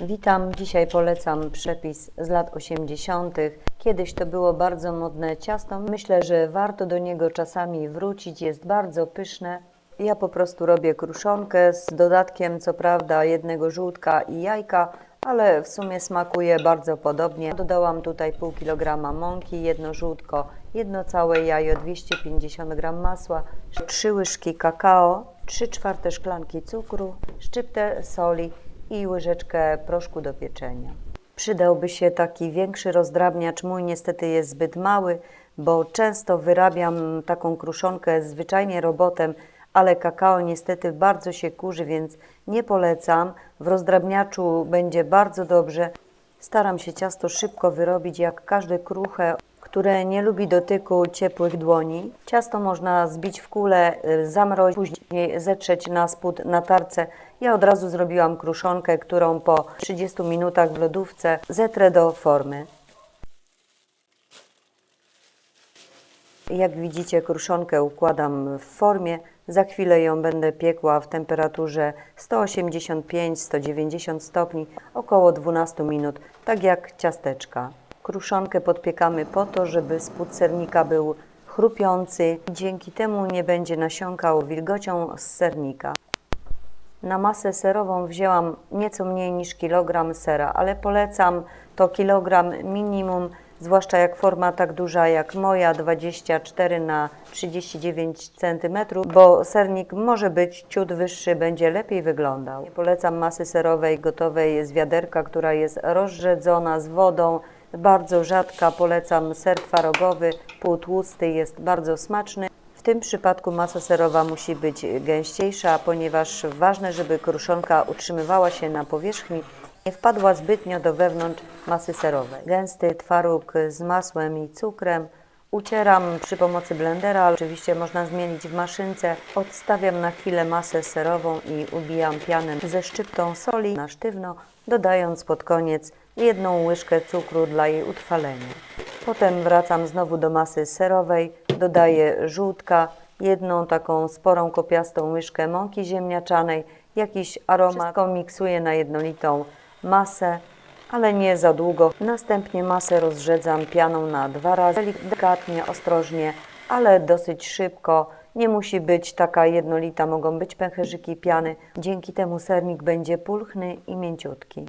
Witam, dzisiaj polecam przepis z lat 80. Kiedyś to było bardzo modne ciasto. Myślę, że warto do niego czasami wrócić, jest bardzo pyszne. Ja po prostu robię kruszonkę z dodatkiem, co prawda, jednego żółtka i jajka, ale w sumie smakuje bardzo podobnie. Dodałam tutaj pół kilograma mąki, jedno żółtko, jedno całe jajo, 250 g masła, trzy łyżki kakao, 3 czwarte szklanki cukru, szczyptę soli i łyżeczkę proszku do pieczenia. Przydałby się taki większy rozdrabniacz. Mój niestety jest zbyt mały, bo często wyrabiam taką kruszonkę zwyczajnie robotem, ale kakao niestety bardzo się kurzy, więc nie polecam. W rozdrabniaczu będzie bardzo dobrze. Staram się ciasto szybko wyrobić, jak każde kruche, które nie lubi dotyku ciepłych dłoni. Ciasto można zbić w kule, y, zamrozić, później zetrzeć na spód na tarce. Ja od razu zrobiłam kruszonkę, którą po 30 minutach w lodówce zetrę do formy. Jak widzicie, kruszonkę układam w formie. Za chwilę ją będę piekła w temperaturze 185-190 stopni, około 12 minut, tak jak ciasteczka. Kruszonkę podpiekamy po to, żeby spód sernika był chrupiący. Dzięki temu nie będzie nasiąkał wilgocią z sernika. Na masę serową wzięłam nieco mniej niż kilogram sera, ale polecam to kilogram minimum, zwłaszcza jak forma tak duża jak moja, 24 na 39 cm, bo sernik może być ciut wyższy, będzie lepiej wyglądał. Polecam masy serowej gotowej z wiaderka, która jest rozrzedzona z wodą, bardzo rzadka. Polecam ser twarogowy, półtłusty, jest bardzo smaczny. W tym przypadku masa serowa musi być gęściejsza, ponieważ ważne, żeby kruszonka utrzymywała się na powierzchni, nie wpadła zbytnio do wewnątrz masy serowej. Gęsty twaróg z masłem i cukrem ucieram przy pomocy blendera, oczywiście można zmienić w maszynce. Odstawiam na chwilę masę serową i ubijam pianę ze szczyptą soli na sztywno, dodając pod koniec jedną łyżkę cukru dla jej utrwalenia. Potem wracam znowu do masy serowej, dodaję żółtka, jedną taką sporą kopiastą łyżkę mąki ziemniaczanej, jakiś aromat. Wszystko miksuję na jednolitą masę, ale nie za długo. Następnie masę rozrzedzam pianą na dwa razy, delikatnie, ostrożnie, ale dosyć szybko. Nie musi być taka jednolita, mogą być pęcherzyki piany. Dzięki temu sernik będzie pulchny i mięciutki.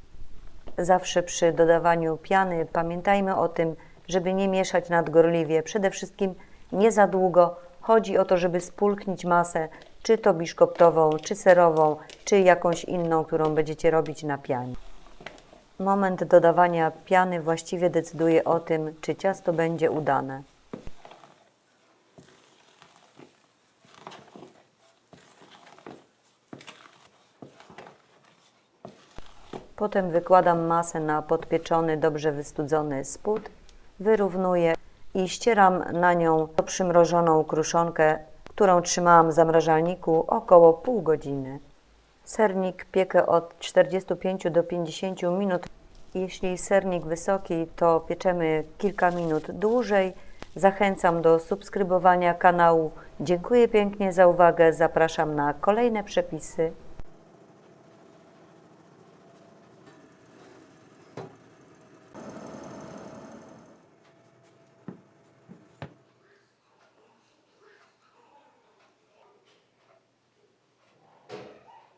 Zawsze przy dodawaniu piany pamiętajmy o tym, żeby nie mieszać nadgorliwie. Przede wszystkim nie za długo. Chodzi o to, żeby spulchnić masę, czy to biszkoptową, czy serową, czy jakąś inną, którą będziecie robić na pianie. Moment dodawania piany właściwie decyduje o tym, czy ciasto będzie udane. Potem wykładam masę na podpieczony, dobrze wystudzony spód, wyrównuję i ścieram na nią przymrożoną kruszonkę, którą trzymałam w zamrażalniku około pół godziny. Sernik piekę od 45 do 50 minut. Jeśli sernik wysoki, to pieczemy kilka minut dłużej. Zachęcam do subskrybowania kanału. Dziękuję pięknie za uwagę. Zapraszam na kolejne przepisy.